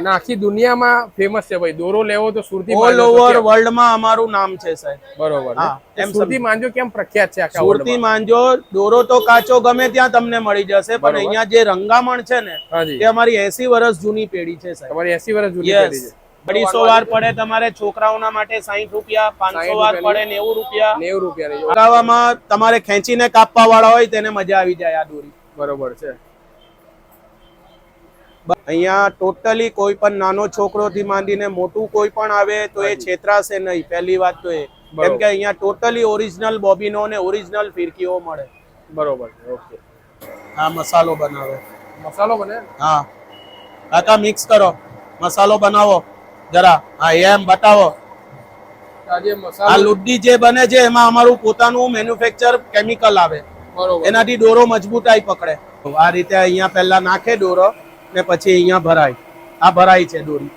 અને આખી દુનિયામાં ફેમસ છે ભાઈ. દોરો લેવો તો સુરતી ઓલ ઓવર વર્લ્ડમાં અમારું નામ છે સાહેબ. બરોબર. એમ સુરતી માંજો કેમ પ્રખ્યાત છે આખા સુરતી માંજો દોરો તો કાચો ગમે ત્યાં તમને મળી જશે પણ અહીંયા જે રંગામણ છે ને તે અમારી 80 વર્ષ જૂની પેઢી છે સાહેબ. તમારી એસી વર્ષ જૂની પેઢી છે. અઢીસો વાર પડે તમારે છોકરાઓના માટે સાહીઠ રૂપિયા પાંચસો વાર પડે નેવું રૂપિયા. નેવું રૂપિયા તમારે ખેંચીને કાપવા વાળા હોય તેને મજા આવી જાય આ દોરી. બરોબર છે. અહીંયા ટોટલી કોઈ પણ નાનો છોકરો થી માંડીને મોટું કોઈ પણ આવે તો એ છેતરાશે નહીં. પહેલી વાત તો એ. કેમ કે અહીંયા ટોટલી ઓરિજિનલ બોબીનો ને ઓરિજિનલ ફિરકીઓ મળે. બરોબર ઓકે. હા મસાલો બનાવે. મસાલો બને? હા. કાકા મિક્સ કરો. મસાલો બનાવો. જરા. હા એમ બતાવો. આ લુડ્ડી જે બને છે એમાં અમારું પોતાનું મેન્યુફેક્ચર કેમિકલ આવે. એનાથી દોરો મજબૂતાઈ પકડે. આ રીતે અહીંયા પહેલા નાખે દોરો. ને પછી અહીંયા ભરાય. આ ભરાય છે દોરી.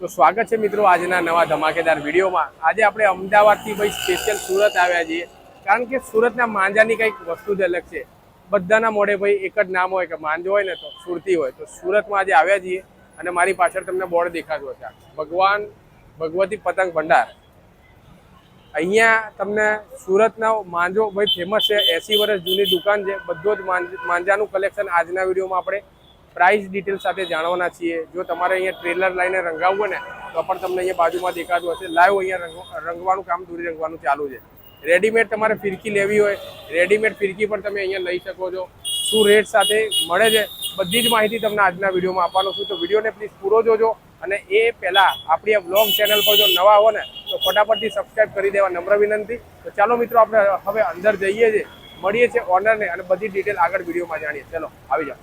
તો સ્વાગત છે મિત્રો આજના નવા ધમાકેદાર વિડીયોમાં. આજે આપણે અમદાવાદથી ભાઈ સ્પેશિયલ સુરત આવ્યા છીએ. કારણ કે સુરતના માંજાની કંઈક વસ્તુ જ અલગ છે. બધાના મોઢે ભાઈ એક જ નામ હોય કે માંજો હોય ને તો સુરતી હોય. તો સુરતમાં આજે આવ્યા છીએ અને મારી પાછળ તમને બોર્ડ દેખાતું હશે. ભગવાન, ભગવતી પતંગ ભંડાર. અહીંયા તમને સુરતના માંજો ભાઈ ફેમસ છે, એસી વર્ષ જૂની દુકાન છે. બધો જ માંજાનું કલેક્શન આજના વિડીયોમાં આપણે પ્રાઇસ ડિટેલ સાથે જાણવાના છીએ. જો તમારે અહીંયા ટ્રેલર લઈને રંગાવવું હોય ને, તો પણ તમને અહીંયા બાજુમાં દેખાતું હશે. લાઈવ અહીંયા રંગ- રંગવાનું કામ દૂરી રંગવાનું ચાલુ છે. રેડીમેડ તમારે ફિરકી લેવી હોય રેડીમેડ ફિરકી પણ તમે અહીંયા લઈ શકો છો. શું રેટ સાથે મળે છે, બધી જ માહિતી તમને આજના વિડીયોમાં આપવાનો છું. તો વિડીયોને પ્લીઝ પૂરો જોજો અને એ પહેલાં આપણી આ બ્લોગ ચેનલ પર જો નવા હો ને તો ફટાફટથી સબસ્ક્રાઇબ કરી દેવા નમ્ર વિનંતી. તો ચાલો મિત્રો, આપણે હવે અંદર જઈએ છીએ. મળીએ છીએ ઓનરને અને બધી ડિટેલ આગળ વિડીયોમાં જાણીએ. ચલો, આવી જાઓ.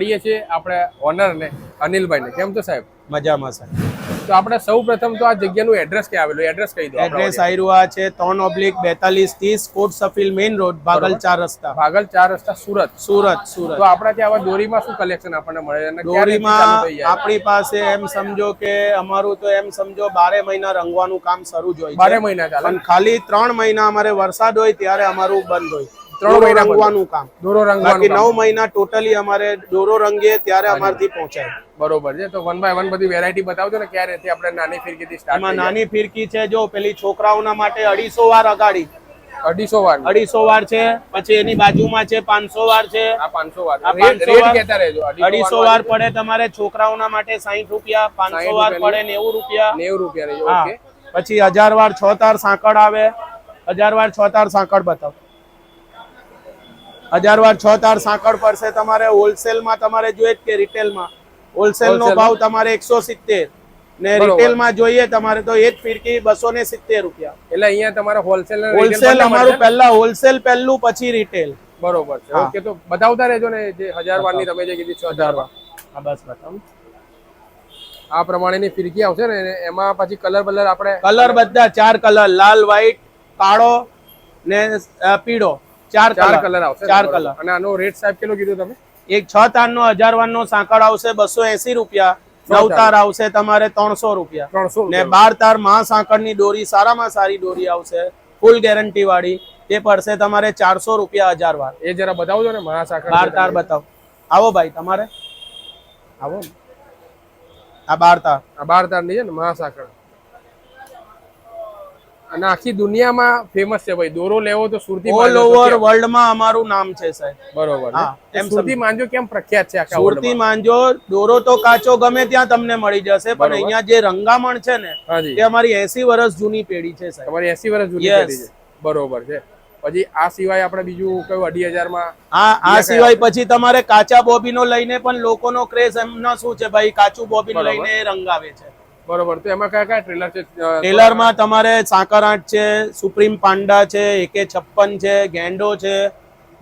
મળીએ છીએ આપણે ઓનરને અનિલભાઈને. કેમ છો સાહેબ? મજામાં સાહેબ. તો આપણે સૌ પ્રથમ તો આ જગ્યાનું એડ્રેસ ક્યાં આવેલું? એડ્રેસ કહી દો એડ્રેસ આવ્યું આ છે ત્રણ ઓબ્લિક બેતાલીસ ત્રીસ કોટ સફિલ મેઇન રોડ ભાગલ ચાર રસ્તા. ભાગલ ચાર રસ્તા સુરત. સુરત સુરત. તો આપણા ત્યાં આવા દોરીમાં શું કલેક્શન આપણને મળે? અને દોરીમાં આપણી પાસે એમ સમજો કે અમારું તો એમ સમજો બારે મહિના રંગવાનું કામ શરૂ જ હોય બારે મહિના ચાલે? ખાલી ત્રણ મહિના અમારે વરસાદ હોય ત્યારે અમારું બંધ હોય. ત્રણ મહિના રંગવાનું કામ. દોરો બાકી રંગવાનું નવ મહિના ટોટલી અમારે દોરો રંગીએ ત્યારે અમારથી પહોંચાય. બરોબર છે. તો વન બાય વન બધી વેરાયટી બતાવજો ને ક્યારે થી આપણે નાની ફિરકીથી સ્ટાર્ટ એમાં નાની ફિરકી છે જો પેલી છોકરાઓના માટે અઢીસો વાર અગાડી. અઢીસો વાર. અઢીસો વાર છે પછી એની બાજુમાં છે પાંચસો વાર છે. આ પાંચસો વાર. આ રેટ 500 રેટ વાર. કહેતા રહેજો. અઢીસો વાર પડે તમારે છોકરાઓના માટે સાહીઠ રૂપિયા પાંચસો વાર. પડે નેવું રૂપિયા. નેવું રૂપિયા પછી હજાર વાર છ તાર સાંકળ આવે. હજાર વાર છ તાર સાંકળ બતાવો. હજાર વાર છ તાર સાંકળ પડશે તમારે હોલસેલમાં તમારે જોઈએ કે રિટેલમાં હોલસેલ નો ભાવ તમારે એકસો સિત્તેર. ને રિટેલ રિટેલમાં જોઈએ તમારે તો એક ફિરકી બસો ને સિત્તેર રૂપિયા. એટલે અહીંયા તમારે હોલસેલ હોલસેલ અમારું પહેલા હોલસેલ પહેલું પછી રિટેલ બરોબર છે. ઓકે તો બતાવતા રહેજો ને જે હજાર વારની તમે જે કીધી છ હજાર વાર હા બસ બતાવ આ પ્રમાણેની ફિરકી આવશે ને એમાં પછી કલર બલર આપણે કલર બધા ચાર કલર લાલ વ્હાઈટ કાળો ને પીળો. ચાર ચાર કલર. આવશે ચાર કલર. અને આનો રેટ સાહેબ કેટલો કીધો તમે? એક છ તાર નો હજાર વાન નો સાંકળ આવશે બસો એસી રૂપિયા. નવ તાર આવશે તમારે ત્રણસો રૂપિયા. ત્રણસો ને બાર તાર મહા સાંકળની દોરી સારામાં સારી દોરી આવશે. ફૂલ ગેરંટી વાળી. તે પડશે તમારે ચારસો રૂપિયા હજાર વાર. એ જરા બતાવજો ને મહાસાગર બાર તાર બતાવો. આવો ભાઈ તમારે. આવો. આ બાર તાર. આ બાર તારની છે ને મહાસાગર અને આખી દુનિયામાં ફેમસ છે ભાઈ. દોરો લેવો તો સુરતી ઓલ ઓવર કેમ? વર્લ્ડમાં અમારું નામ છે સાહેબ. બરોબર. એમ સુરતી માંજો કેમ પ્રખ્યાત છે આખા સુરતી માંજો દોરો તો કાચો ગમે ત્યાં તમને મળી જશે પણ અહીંયા જે રંગામણ છે ને એ અમારી એસી વર્ષ જૂની પેઢી છે સાહેબ. તમારી એસી વર્ષ જૂની. પેઢી છે. બરોબર છે. પછી આ સિવાય આપણે બીજું કયું અઢી હજારમાં આ આ સિવાય પછી તમારે કાચા બોબીનો લઈને પણ લોકોનો ક્રેઝ એમનો શું છે ભાઈ? કાચું બોબીન. લઈને એ રંગાવે છે. બરોબર. તો એમાં કયા કયા ટ્રેલર છે? ટ્રેલરમાં તમારે સાકર આઠ છે સુપ્રીમ પાંડા છે એકે છપ્પન છે ગેંડો છે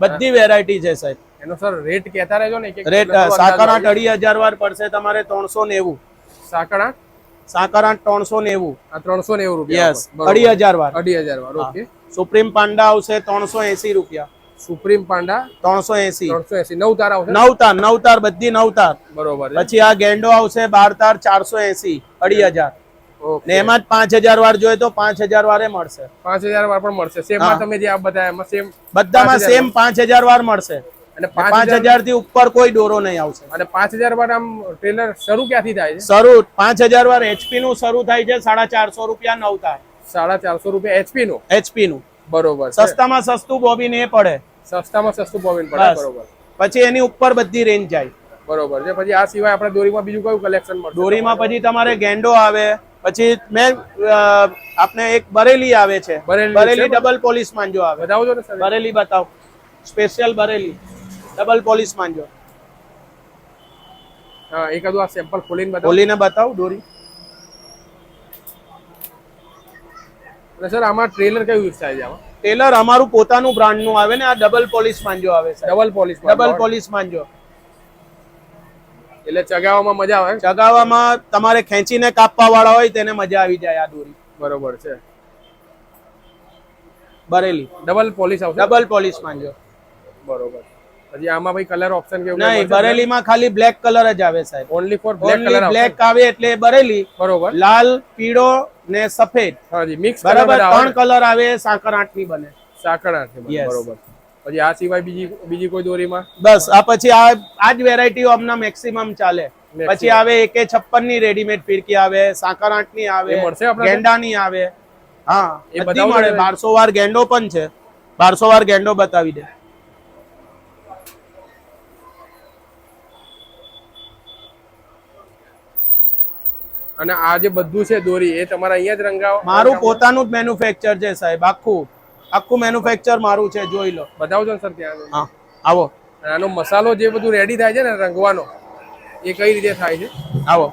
બધી વેરાયટી છે સાહેબ. એનો સર રેટ કહેતા રહેજો ને રેટ સાકર આઠ અઢી હજાર વાર પડશે તમારે ત્રણસો નેવું. સાકર આઠ સાકર આઠ ત્રણસો નેવું. આ ત્રણસો નેવું રૂપિયા યસ અઢી હજાર વાર. અઢી હજાર વાર ઓકે. સુપ્રીમ પાંડા આવશે ત્રણસો એસી રૂપિયા. સુપ્રીમ પાંડા ત્રણસો એસી. ત્રણસો એસી. નવ તાર આવશે નવ તાર નવ તાર બધી નવ તાર બરોબર પછી આ ગેંડો આવશે બાર તાર ચારસો એસી અઢી હજાર. ને એમાં જ પાંચ હજાર વાર જોઈએ તો પાંચ હજાર વારે મળશે. પાંચ હજાર વાર પણ મળશે. સેમ તમે જે આ બતાવ્યા એમાં સેમ બધામાં સેમ પાંચ હજાર વાર મળશે. અને પાંચ હજારથી ઉપર કોઈ દોરો નહીં આવશે. અને પાંચ હજાર વાર આમ ટ્રેલર શરૂ ક્યાંથી થાય છે? શરૂ પાંચ હજાર વાર એચપી નું શરૂ થાય છે સાડા ચારસો રૂપિયા નવ તાર સાડા ચારસો રૂપિયા એચપી નું? એચપી નું. બરોબર સસ્તામાં સસ્તું બોબિન એ પડે. સસ્તામાં સસ્તું બોબિન પડે બરોબર. પછી એની ઉપર બધી રેન્જ જાય. બરોબર છે. પછી આ સિવાય આપણે દોરીમાં બીજું કયું કલેક્શન મળશે દોરીમાં પછી તમારે ગેંડો આવે. પછી મેં આપને એક બરેલી આવે છે. બરેલી બરેલી ડબલ પોલીસ માંજો આવે. બતાવો ને સર? બરેલી બતાવો. સ્પેશિયલ બરેલી. ડબલ પોલીસ માંજો. હા એકાદું આ સેમ્પલ ખોલીને બતાવો. ખોલીને બતાવો દોરી. અને સર આમાં ટ્રેલર કયું યુઝ થાય છે આમાં? ટેલર અમારું પોતાનું બ્રાન્ડનું આવે ને આ ડબલ પોલીસ માંજો આવે છે ડબલ પોલિશ ડબલ પોલિશ માંજો એટલે ચગાવવામાં મજા આવે ચગાવવામાં તમારે ખેંચીને કાપવા વાળા હોય તેને મજા આવી જાય આ દોરી. બરોબર છે. બરેલી. ડબલ પોલિશ આવશે? ડબલ પોલિશ માંજો બરોબર. પછી આમાં ભાઈ કલર ઓપ્શન કેવું નહીં બરેલીમાં ખાલી બ્લેક કલર જ આવે સાહેબ. Only four black colour black આવે એટલે બરેલી બરોબર. લાલ પીળો ને સફેદ. હાજી મિક્સ બરાબર ત્રણ કલર આવે સાકર આઠની બને. સાકર આઠ. બરોબર. પછી આ સિવાય બીજી બીજી કોઈ દોરીમાં? બસ આ પછી આ આ જ વેરાયટીઓ અમને મેક્સિમમ ચાલે. પછી આવે એકે છપ્પનની રેડીમેડ ફિરકી આવે સાકર આઠની આવે મળશે ગેંડા ની આવે. હા એ બધી મળે. બારસો વાર ગેંડો પણ છે. બારસો વાર ગેંડો બતાવી દે. અને આ જે બધું છે દોરી એ તમારે અહીંયા જ રંગાવો મારું પોતાનું જ મેન્યુફેક્ચર છે સાહેબ આખું. આખું મેન્યુફેક્ચર મારું છે જોઈ લો. બતાવો છો ને સર ત્યાં હા આવો. આનો મસાલો જે બધું રેડી થાય છે ને રંગવાનો એ કઈ રીતે થાય છે? આવો.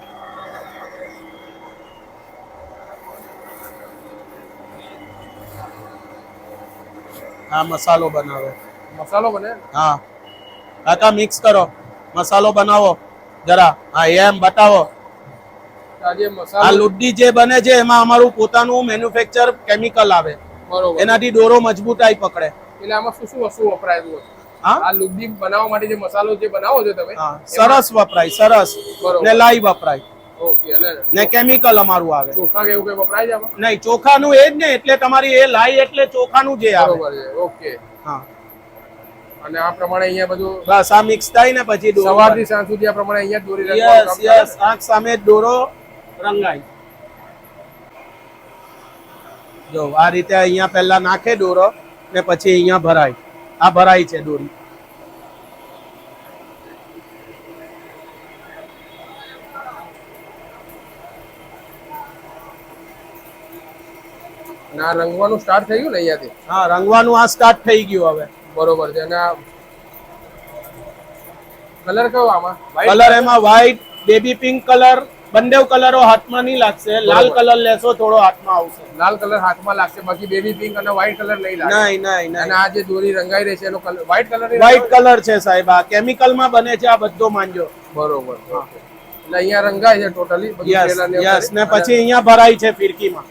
હા મસાલો બનાવે. મસાલો બને? હા. કાકા મિક્સ કરો. મસાલો બનાવો. જરા. હા એમ બતાવો. આ આ લુડ્ડી જે બને છે એમાં અમારું પોતાનું મેન્યુફેક્ચર કેમિકલ આવે. બરોબર. એનાથી દોરો મજબૂતાઈ પકડે. એટલે આમાં શું શું વસ્તુ વપરાયેલું છે આ લુગડી બનાવવા માટે જે મસાલો જે બનાવો છો તમે સરસ વપરાય સરસ. ને લાઈ વપરાય. ને કેમિકલ અમારું આવે. ચોખા કે કઈ વપરાય છે નહીં ચોખાનું એ જ ને એટલે તમારી એ લાઈ એટલે ચોખાનું જે આવે. બરોબર છે ઓકે. હા. અને આ પ્રમાણે અહીંયા બધું બસ આ મિક્સ થાય ને પછી સવારથી સાંજ સુધી આ પ્રમાણે અહીંયા દોરી રંગવાનું યસ યસ આંખ સામે દોરો. રંગાય જો આ રીતે અહીંયા પહેલા નાખે દોરો ને પછી અહીંયા ભરાય. આ ભરાય છે દોરી. ના રંગવાનું સ્ટાર્ટ થઈ ગયું ને અહીંયાથી? હા રંગવાનું આ સ્ટાર્ટ થઈ ગયું હવે. બરોબર છે. અને આ કલર કયો આમાં? કલર એમાં વ્હાઈટ બેબી પિંક કલર બંને કલરો હાથમાં નહીં લાગશે. લાલ કલર લેશો થોડો હાથમાં આવશે. લાલ કલર હાથમાં લાગશે બાકી બેબી પિંક અને વ્હાઈટ કલર નહીં લાગે નહીં નહીં અને આ જે દોરી રંગાઈ રહી છે એનો colour white colour white colour છે સાહેબ આ કેમિકલમાં બને છે આ બધો માંજો. બરોબર એટલે અહીંયા રંગાય છે ટોટલી યસ ને પછી અહીંયા ભરાય છે ફિરકીમાં.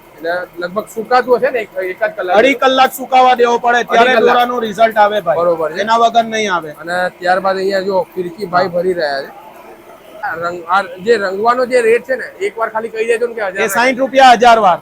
લગભગ સુકાતું હશે ને એક જ કલર અઢી કલાક સુકાવા દેવો પડે ત્યારે કલાક. દોરાનું રિઝલ્ટ આવે બરોબર ભાઈ. બરોબર એના વગર નહીં આવે. અને ત્યારબાદ અહીંયા જો ફિરકી ભાઈ ભરી રહ્યા છે જે રંગવાનો જે રેટ છે ને એકવાર ખાલી કહી દેજો ને કે એ હજાર સાઠ રૂપિયા હજાર વાર.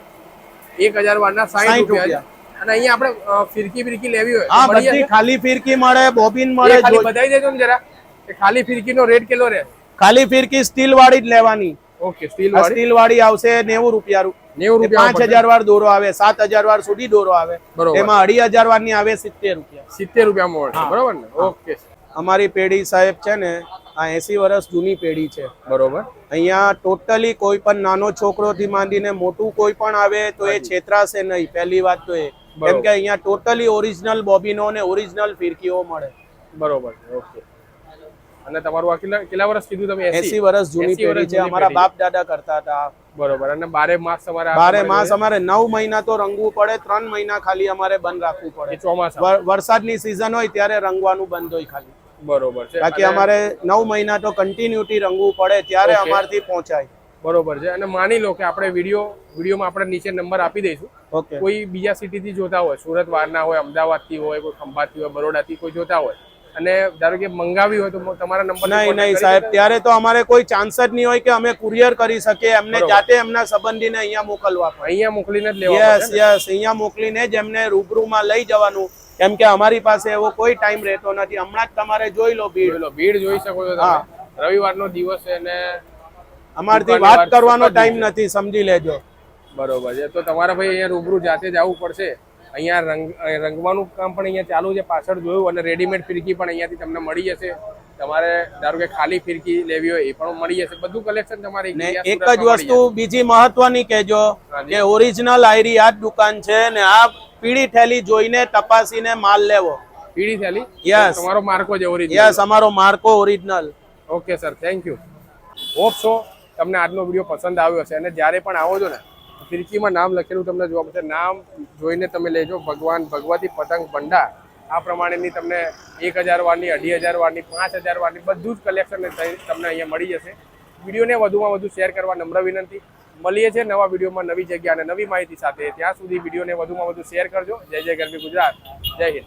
એક હજાર વારના સાઠ 60 રૂપિયા. અને અહીંયા આપણે ફિરકી ફિરકી લેવી હોય હા બધી ખાલી ફિરકી મળે બોબિન મળે ખાલી બતાવી દેજો ને જરા કે ખાલી ફિરકીનો રેટ કેટલો રહે. ખાલી ફિરકી સ્ટીલ વાળી જ લેવાની. ઓકે સ્ટીલ વાળી સ્ટીલ વાળી આવશે નેવું રૂપિયા રૂ- નેવું એ રૂપિયા પાંચ હજાર વાર દોરો આવે સાત હજાર વાર સુધી દોરો આવે. એમાં અઢી હજાર વારની આવે સિત્તેર રૂપિયા. સિત્તેર રૂપિયા મળે બરોબર ને? ઓકે. અમારી પેઢી સાહેબ છે ને આ એસી વર્ષ જૂની પેઢી છે. બરોબર. અહીંયા ટોટલી કોઈ પણ નાનો છોકરોથી માંડીને મોટું કોઈ પણ આવે તો એ છેતરાશે નહીં. પહેલી વાત તો એ. કેમ કે અહીંયા ટોટલી ઓરિજિનલ બોબીનો ને ઓરિજિનલ ફિરકીઓ મળે. બરોબર ઓકે. અને તમારું આ કેટલા કેટલા વર્ષ કીધું તમે? એસી. વર્ષ જૂની પેઢી છે. અમારા બાપ દાદા કરતા હતા. બરોબર. અને બારે માસ તમારે આ બારે માસ અમારે નવ મહિના તો રંગવું પડે ત્રણ મહિના ખાલી અમારે બંધ રાખવું પડે. ચોમાસા વરસાદની સિઝન હોય ત્યારે રંગવાનું બંધ હોય ખાલી. બરોબર છે. બાકી અમારે નવ મહિના તો કન્ટિન્યુટી રંગવું પડે ત્યારે અમારથી પહોંચાય. બરોબર છે. અને માની લો કે આપણે વીડિયો વિડીયોમાં આપણે નીચે નંબર આપી દઈશું. ઓકે. કોઈ બીજા સિટીથી જોતા હોય સુરત વારના હોય અમદાવાદથી હોય કોઈ ખંભાતથી હોય બરોડાથી કોઈ જોતા હોય. અને ધારો કે મંગાવી હોય તો તમારા નંબર નહીં નહીં સાહેબ. ત્યારે તો અમારે કોઈ ચાન્સ જ નહીં હોય કે અમે કુરિયર કરી શકીએ. એમને જાતે એમના સંબંધીને અહીંયા મોકલવા અહીંયા મોકલીને જ લેવા યસ યસ અહીંયા મોકલીને જ એમને રૂબરૂમાં લઈ જવાનું. કેમ કે અમારી પાસે એવો કોઈ ટાઈમ રહેતો નથી. હમણાં જ તમારે જોઈ લો ભીડ. ભીડ જોઈ શકો છો હા. રવિવારનો દિવસ છે અને અમારથી વાત કરવાનો ટાઈમ નથી સમજી લેજો. બરોબર છે. તો તમારે ભાઈ અહીંયા રૂબરૂ જાતે જ આવવું પડશે. અહીંયા રંગ રંગવાનું કામ પણ અહીંયા ચાલુ છે પાછળ જોયું અને રેડીમેડ ફિરકી પણ અહીંયાથી તમને મળી જશે. તમારે ધારો કે ખાલી ફિરકી લેવી હોય એ પણ મળી જશે. બધું કલેક્શન તમારે એક જ વસ્તુ બીજી મહત્વની કહેજો હાજી. કે ઓરિજિનલ આયરી આ જ દુકાન છે ને આ પીળી થેલી જોઈને તપાસીને માલ લેવો. પીળી થેલી? યસ તમારો માર્કો છે ઓરિજિનલ યસ અમારો Marco original okay sir thank you hope so તમને આજનો વીડિયો પસંદ આવ્યો હશે. અને જ્યારે પણ આવો છો ને ફિરકીમાં નામ લખેલું તમને જોવા મળશે. નામ જોઈને તમે લેજો. ભગવાન ભગવતી પતંગ ભંડાર. આ પ્રમાણેની તમને એક હજાર વારની અઢી હજાર વારની પાંચ હજાર વારની બધું જ કલેક્શન તમને અહીંયા મળી જશે. વિડીયોને વધુમાં વધુ શેર કરવા નમ્ર વિનંતી. મળીએ છીએ નવા વિડીયોમાં નવી જગ્યા અને નવી માહિતી સાથે. ત્યાં સુધી વિડીયોને વધુમાં વધુ શેર કરજો. જય જય ગરબી ગુજરાત. જય હિન્દ.